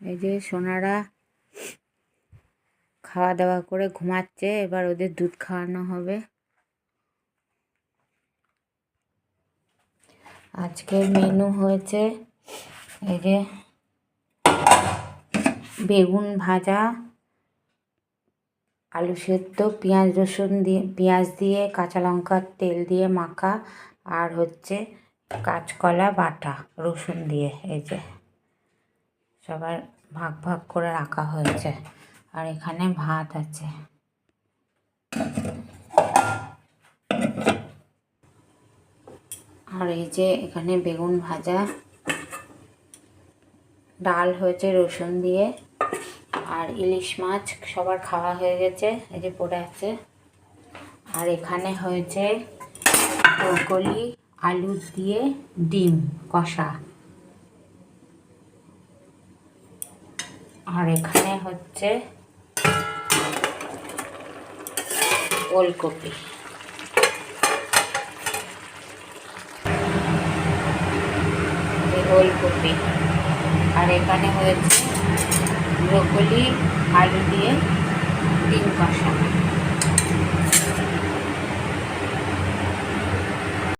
এই যে সোনারা খাওয়া দাওয়া করে ঘুমাচ্ছে, এবার ওদের দুধ খাওয়ানো হবে। আজকের মেনু হয়েছে এই যে বেগুন ভাজা, আলু সেদ্ধ, পেঁয়াজ রসুন দিয়ে, পেঁয়াজ দিয়ে, কাঁচা লঙ্কার তেল দিয়ে মাখা, আর হচ্ছে কাঁচকলা বাটা রসুন দিয়ে, এই যে। সবার ভাগ ভাগ করে রাখা হয়েছে। আর এখানে ভাত আছে। আর এই যে এখানে বেগুন ভাজা, ডাল হয়েছে রসুন দিয়ে, আর ইলিশ মাছ সবার খাওয়া হয়ে গেছে, এই যে পড়ে আছে। আর এখানে হয়েছে ব্রকলি, আলু দিয়ে ডিম কষা। আর এখানে হচ্ছে ওলকপি। ওলকপি। আর এখানে হয়েছে ব্রকলি আলু দিয়ে ডিম কষা।